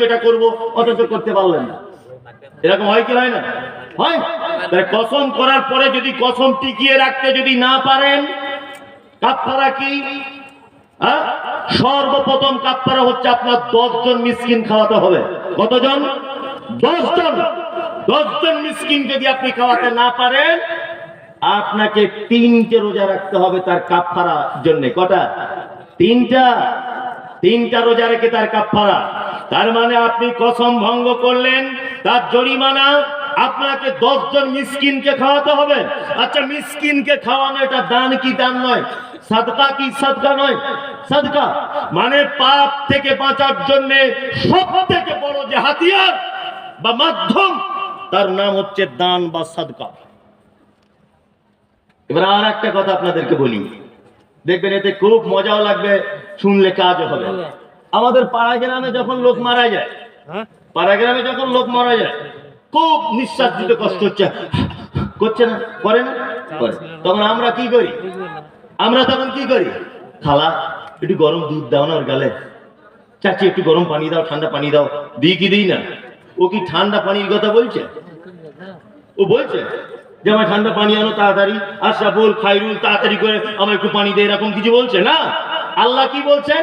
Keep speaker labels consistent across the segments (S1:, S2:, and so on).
S1: যেটা করব, অথচ করতে পারলেন না। এরকম হয় কি হয় না? হয়? কসম করার পরে যদি কসম টিকিয়ে রাখতে যদি না পারেন কাপ্তারা কি? সর্বপ্রথম কাপ্তারা হচ্ছে আপনার দশজন মিসকিন খাওয়াতে হবে। কতজন? দশজন। দশজন মিসকিন যদি আপনি খাওয়াতে না পারেন, আপনাকে তিনটে রোজা রাখতে হবে তার কাপড়ার জন্য। কটা? তিনটা। তিনটা রোজা রেখে তার কাপড়া তার মানে আপনি কসম ভঙ্গ করলেন, তার জরিমানা আপনাকে দশজন মিসকিনকে খাওয়াতে হবে। আচ্ছা মিসকিনকে খাওয়ানো এটা দান কি, দান নয়? সাদকা কি, সাদকা নয়? সাদকা। মানে পাপ থেকে বাঁচার জন্য সব থেকে বড় যে হাতিয়ার বা মাধ্যম, তার নাম হচ্ছে দান বা সাদকা। এবার আর একটা কথা আপনাদেরকে বলি। দেখবেন এতে খুব মজাও লাগবে, শুনলে কাজও হবে। আমাদের পাড়া গ্রামে যখন লোক মারা যায় পাড়া গ্রামে যখন লোক মারা যায় খুব নিঃশ্বাস দিতে কষ্ট হচ্ছে। করছে না? করে না? করে। তখন আমরা কি করি? আমরা তখন কি করি? খালা একটু গরম দুধ দাও না ওর গালে। চাচি একটু গরম পানি দাও ঠান্ডা পানি দাও। দিই কি দিই না? ও কি ঠান্ডা পানির কথা বলছে? ও বলছে যে আমার ঠান্ডা পানি আনো তাড়াতাড়ি আশরাফুল খাইরুল তাড়াতাড়ি করে আমার একটু পানি দে এরকম কিছু বলছে না? আল্লাহ কি বলছেন?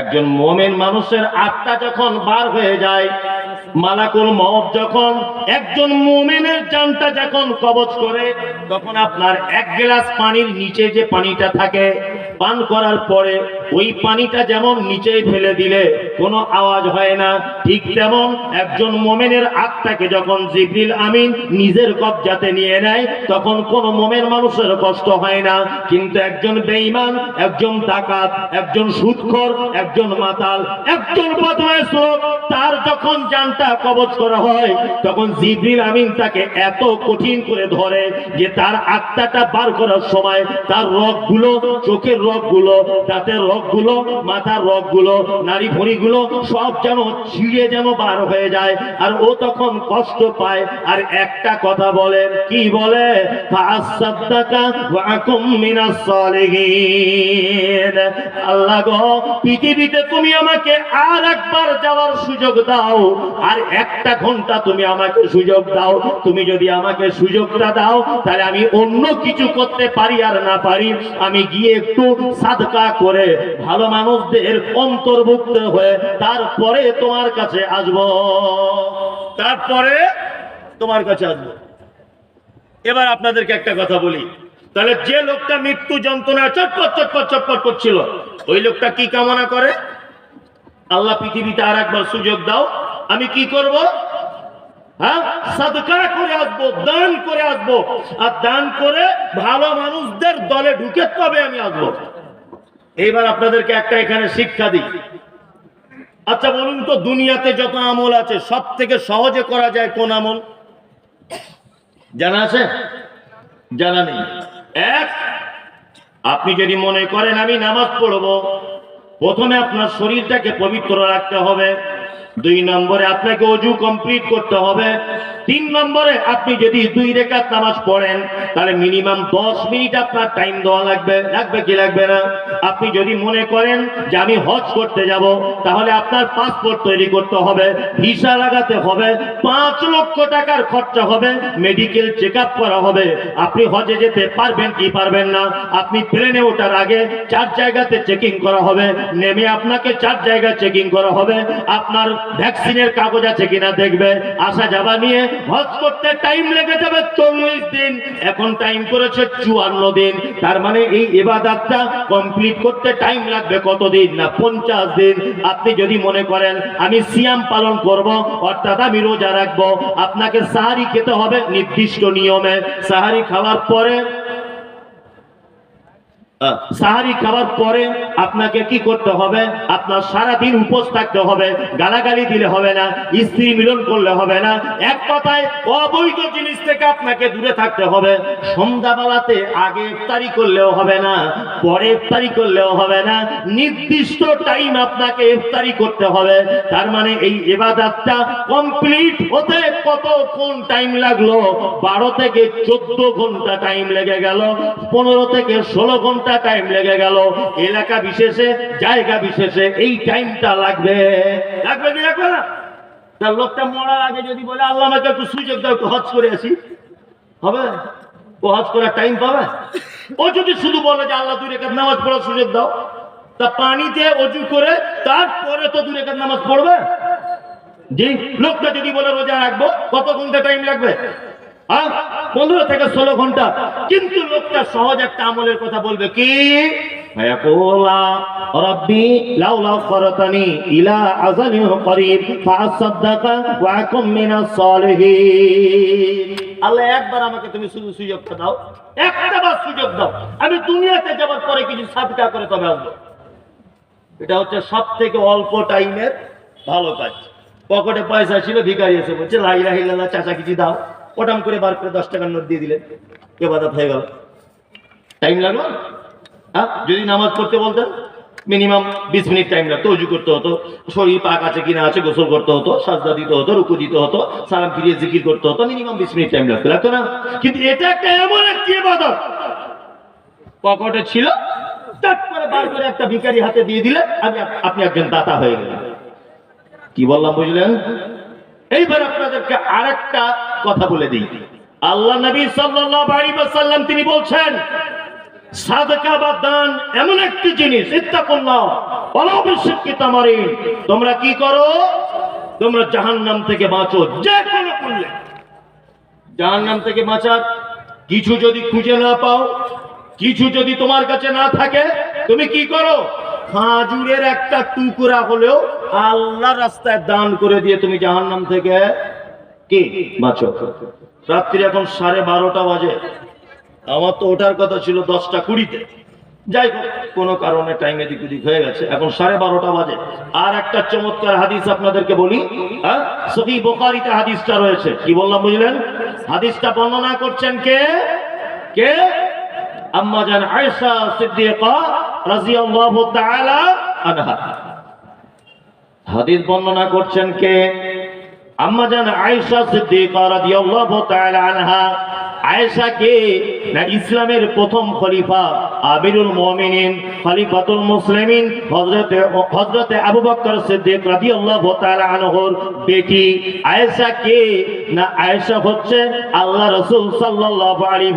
S1: একজন মোমেন মানুষের আত্মা যখন বার হয়ে যায়, মালাকুল মত যখন একজন মোমেনের জানটা যখন কবচ করে, তখন আপনার এক গ্লাস পানির নিচে যে পানিটা থাকে, পান করার পরে ওই পানিটা যেমন নিচে ফেলে দিলে কোনো আওয়াজ হয় না, ঠিক তেমন একজন মোমেনের আত্মাকে যখন জিবরিল আমিন নিজের কবজাতে নিয়ে নেয়, তখন কোনো মোমেন মানুষের কষ্ট হয় না। কিন্তু একজন বেঈমান, একজন ডাকাত, একজন সুদখোর একজন মাতাল, একজন তার যখন জানটা কবজ করা হয়, তখন জিবরিল আমিন তাকে এত কঠিন করে ধরে যে তার আত্মাটা বার করার সময় তার রগগুলো, চোখের রগগুলো, দাঁতের রগগুলো, মাথার রগগুলো নারী ভড়িগুলো সব যেন ছিঁড়ে যেন বার হয়ে যায়। আর ও তখন কষ্ট পায়। আর একটা কথা বলে, কি বলে? আল্লাহ পৃথিবীতে তুমি আমাকে আর একবার যাওয়ার সুযোগ দাও। আর একটা ঘণ্টা তুমি আমাকে সুযোগ দাও। তুমি যদি আমাকে সুযোগটা দাও, তাহলে আমি অন্য কিছু করতে পারি আর না পারি। আমি গিয়ে একটু সাদকা করে ভালো মানুষদের অন্তর্ভুক্ত হয়ে তারপরে তোমার কাছে আসব। তারপরে তোমার কাছে আসব। এবার আপনাদেরকে একটা কথা বলি। তাহলে যে লোকটা মৃত্যু যন্ত্রণা চটপট চটপট চটপট করছিল, ওই লোকটা কি কামনা করে? আল্লাহ পৃথিবীতে আর একবার সুযোগ দাও। আমি কি করব? হ্যাঁ? সাদকা করে আসব, দান করে আসব। আর দান করে ভালো মানুষদের দলে ঢুকে তবে আমি আসব। এইবার আপনাদেরকে একটা এখানে শিক্ষা দিই। আচ্ছা বলুন তো, দুনিয়াতে যত আমল আছে সব থেকে সহজে করা যায় কোন আমল? জানা আছে? জানা নেই। এক, আপনি যদি মনে করেন, আমি নামাজ পড়ব, প্রথমে আপনার শরীরটাকে পবিত্র রাখতে হবে। দুই নম্বরে আপনাকে অজু কমপ্লিট করতে হবে। তিন নম্বরে আপনি যদি দুই রেখাত নামাজ পড়েন, তাহলে মিনিমাম দশ মিনিট আপনার টাইম দেওয়া লাগবে। লাগবে কি লাগবে না? আপনি যদি মনে করেন যে আমি হজ করতে যাব, তাহলে আপনার পাসপোর্ট তৈরি করতে হবে ভিসা লাগাতে হবে, পাঁচ লক্ষ টাকার খরচা হবে মেডিকেল চেক করা হবে। আপনি হজে যেতে পারবেন কি পারবেন না? আপনি প্লেনে ওঠার আগে চার জায়গাতে চেকিং করা হবে, নেমে আপনাকে চার জায়গায় চেকিং করা হবে। আপনার ভ্যাকসিনের কাগজ আছে কিনা দেখবে, আসা যাওয়া নিয়ে হজ করতে টাইম লেগে যাবে চল্লিশ দিন। এখন টাইম করেছে চুয়ান্ন দিন। তার মানে এই এবাদাতটা কমপ্লিট করতে টাইম লাগবে কতদিন না? পঞ্চাশ দিন। আপনি যদি মনে করেন, আমি সিয়াম পালন করব, অর্থাৎ আমি রোজা রাখব, আপনাকে সাহারি খেতে হবে নির্দিষ্ট নিয়মে। সাহারি খাওয়ার পরে সাহারি খাওয়ার পরে আপনাকে কি করতে হবে? আপনার সারা দিন উপোস থাকতে হবে, গালাগালি দিলে হবে না, স্ত্রী মিলন করলে হবে না। এক কথায়, অবৈধ জিনিস থেকে আপনাকে দূরে থাকতে হবে। সন্ধ্যাবেলাতে আগে ইফতারি করলেও হবে না, পরে ইফতারি করলেও হবে না। নির্দিষ্ট টাইম আপনাকে ইফতারি করতে হবে। তার মানে এই এবাদাতটা কমপ্লিট হতে কতক্ষণ টাইম লাগল? বারো থেকে চোদ্দ ঘণ্টা টাইম লেগে গেল, পনেরো থেকে ষোলো ঘণ্টা টাইম লেগে গেল? এলাকা বিশেষে, জায়গা বিশেষে এই টাইমটা লাগবে। লাগবে কি লাগবে না? লোকটা মরার আগে যদি বলে, আল্লাহ আমাকে একটু সুযোগ দাও, একটু হজ করে আসি। হবে? ও হজ করার টাইম পাবে? ও যদি শুধু বলে যে, আল্লাহ, দুই রেখাত নামাজ পড়ার সুযোগ দাও। তা পানিতে অজু করে তারপরে তো দুই রেখাত নামাজ পড়বে? জি, লোকটা যদি বলে, রোজা রাখব কত ঘণ্টা টাইম লাগবে? হ্যাঁ? পনেরো থেকে ষোলো ঘণ্টা। কিন্তু লোকটা সহজ একটা আমলের কথা বলবে কি? আল্লাহ একবার আমাকে তুমি শুধু সুযোগটা দাও। সুযোগ দাও। আমি দুনিয়াতে যাবার পরে কিছু সাবটা করে তবে আসব? এটা হচ্ছে সব থেকে অল্প টাইমের ভালো কাজ। পকেটে পয়সা ছিল, ভিখারি এসে বলছে লাই রাহিল্লাহ চাচা কিছু দাও। ওটাম করে বার করে দশ টাকার নোট দিয়ে দিলেন। কে বাদাত হয়ে গেল। টাইম লাগল? হ্যাঁ? যদি নামাজ পড়তে বলতেন মিনিমাম বিশ মিনিট টাইম লাগতো, উজু করতে হতো, শরীর পাক আছে কিনা আছে গোসল করতে হতো, সাজদা দিতে হতো, রুকু দিতে হতো, সালাম ফিরিয়ে জিকির করতে হতো মিনিমাম বিশ মিনিট টাইম লাগতো লাগতো না? কিন্তু এটা একটা এমন একটি ইবাদত পকেটে ছিল করে বার করে একটা ভিখারি হাতে দিয়ে দিলে আমি আপনি একজন দাতা হয়ে গেলেন। কি বললাম, বুঝলেন? এইবার আপনাদেরকে আরেকটা কথা বলে দিই। আল্লাহ নবী সাল্লাল্লাহু আলাইহি ওয়াসাল্লাম তিনি বলছেন, সাদকা বা দান এমন একটি জিনিস, ইত্তাকুল্লাহ বিশিক্কি তামারিন তোমরা কি করো? তোমরা জাহান্নাম থেকে বাঁচো, যে কোনো করলে জাহান্নাম থেকে বাঁচার কিছু যদি খুঁজে না পাও, কিছু যদি তোমার কাছে না থাকে, তুমি কি করো? খাজুরের একটা টুকরা হলেও আল্লাহ রাস্তায় দান করে দিয়ে তুমি জাহান্নাম থেকে কি বাঁচো? রাত্রি এখন সাড়ে বারোটা বাজে। আমার তো ওঠার কথা ছিল দশটা কুড়িতে। যাই হোক, কোনো কারণে টাইম এদিক ওদিক হয়ে গেছে। এখন সাড়ে বারোটা বাজে। আর একটা চমৎকার হাদিস আপনাদেরকে বলি হ্যাঁ? বোকারিতে হাদিসটা রয়েছে। কি বললাম, বুঝলেন? হাদিসটা বর্ণনা করছেন কে? কে? আম্মা জান আয়েশা সিদ্দিকা রাদিয়াল্লাহু তাআলা আনহা। হাদিস বর্ণনা করছেন কে? আম্মা জান আয়েশা সিদ্দিকা রাদিয়াল্লাহু তাআলা আনহা আয়েশা কে না ইসলামের প্রথম খলিফা আমিরুল মুমিনিন, খলিফাতুল মুসলিমিন হজরতে হযরতে আবু বকর সিদ্দিক রাদিয়াল্লাহু তাআলা আনহুর বেটি আয়েশা কে না আয়েশা হচ্ছে আল্লাহ রাসূল সাল্লাল্লাহু আলাইহি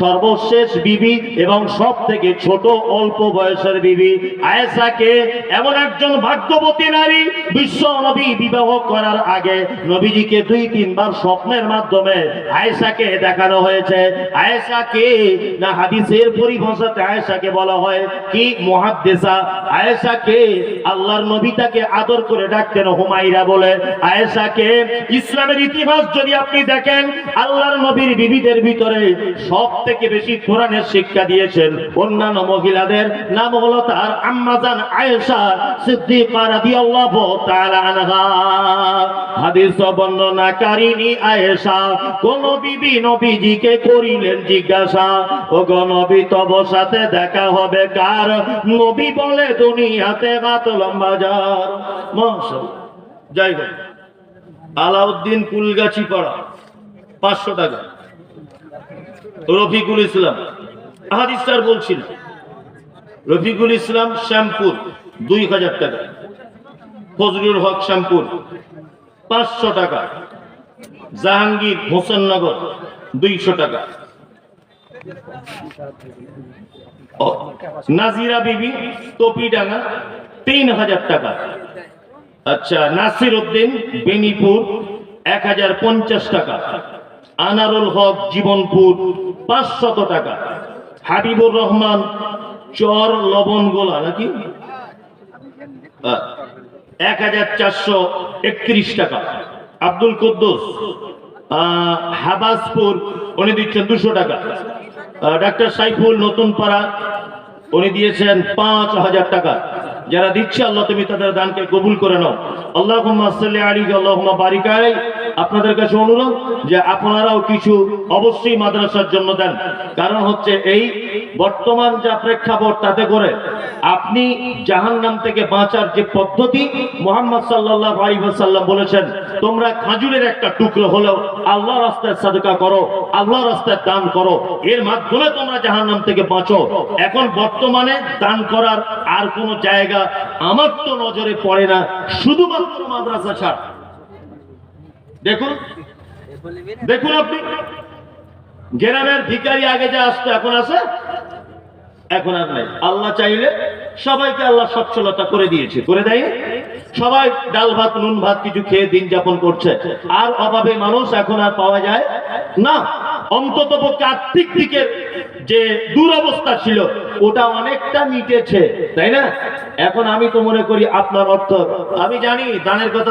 S1: সর্বশেষ বিবি এবং সব থেকে ছোট অল্প বয়সের বিবি। আয়েশাকে এমন একজন ভাগ্যবতী নারী বিশ্ব নবী বিবাহ করার আগে নবীজিকে দুই তিনবার স্বপ্নের মাধ্যমে আয়েশাকে দেখানো হয়েছে। আয়েশাকে না, হাদিসের পরিভাষাতে আয়েশাকে বলা হয় কি? মুহাদ্দিসা। আয়েশাকে আল্লাহর নবী তাকে আদর করে ডাকতেন হুমাইরা বলে। আয়েশাকে ইসলামের ইতিহাস যদি আপনি দেখেন, আল্লাহর নবীর বিবিদের ভিতরে সব থেকে বেশি কোরআনের শিক্ষা দিয়েছেন অন্যান্য মহিলাদের। নাম হলো তার আম্মাজান আয়েশা সিদ্দিকা রাদিয়াল্লাহু তাআলা আনহা। হাদিস বর্ণনাকারিনী আয়েশা, কোন বিবি নবীজিকে করিলেন জিজ্ঞাসা ও নবী, তব সাথে দেখা হবে কার? নবী বলে, দুনিয়াতে গাত লম্বা যার যাই হোক, আলাউদ্দিন কুলগাছি পাড়া পাঁচশো টাকা। রফিকুল ইসলাম আহাদিস স্যার বলছিল, রফিকুল ইসলাম শ্যামপুর, দুই হাজার টাকা। ফজলুল হক শ্যামপুর, পাঁচশো টাকা। জাহাঙ্গীর হোসেননগর, দুইশো টাকা। নাজিরা বিবি, টপিডাঙ্গা, তিন হাজার টাকা। আচ্ছা নাসির উদ্দিন বেনিপুর, এক হাজার পঞ্চাশ টাকা। আনারুল হক, জীবনপুর, পাঁচশত টাকা। হাবিবুর রহমান, চর লবণ গোলা, নাকি? এক হাজার চারশো একত্রিশ টাকা। আব্দুল কদ্দোস হাবাসপুর উনি দিচ্ছেন দুশো টাকা। ডাক্তার সাইফুল নতুন পাড়া, উনি দিয়েছেন পাঁচ হাজার টাকা। যারা দিচ্ছে আল্লাহ, তুমি তাদের দানকে কবুল করে নাও। আল্লাহ আলী আল্লাহ বারিকায় আপনাদের কাছে অনুরোধ যে আপনারাও কিছু অবশ্যই মাদ্রাসার জন্য দেন। কারণ হচ্ছে এই বর্তমান যা প্রেক্ষাপট তাতে করে আপনি জাহান্নাম থেকে বাঁচার যে পদ্ধতি মোহাম্মদ সাল্লাহ আলিবাসাল্লাম বলেছেন, তোমরা খাজুরের একটা টুকরো হলেও আল্লাহ রাস্তায় সাদকা করো আল্লাহ রাস্তায় দান করো, এর মাধ্যমে তোমরা জাহান্নাম থেকে বাঁচো। এখন বর্তমানে দান করার আর কোনো জায়গা আমার তো নজরে পড়ে না, শুধুমাত্র মাদ্রাসা ছাড়। দেখুন দেখুন আপনি। গ্রামের ভিকারি আগে যা আসতো, এখন আছে? এখন আর নাই। আল্লাহ চাইলে সবাইকে আল্লাহ সচ্ছলতা করে দিয়েছে। করে দেয়? সবাই ডাল ভাত, নুন ভাত কিছু খেয়ে দিন যাপন করছে। আর অভাবে মানুষ এখন আর পাওয়া যায় না। অন্তত পক্ষে আর্থিক দিকের যে দুরবস্থা ছিল, ওটা অনেকটা মিটেছে। তাই না? এখন আমি তো মনে করি আপনার অর্থ, আমি জানি দানের কথা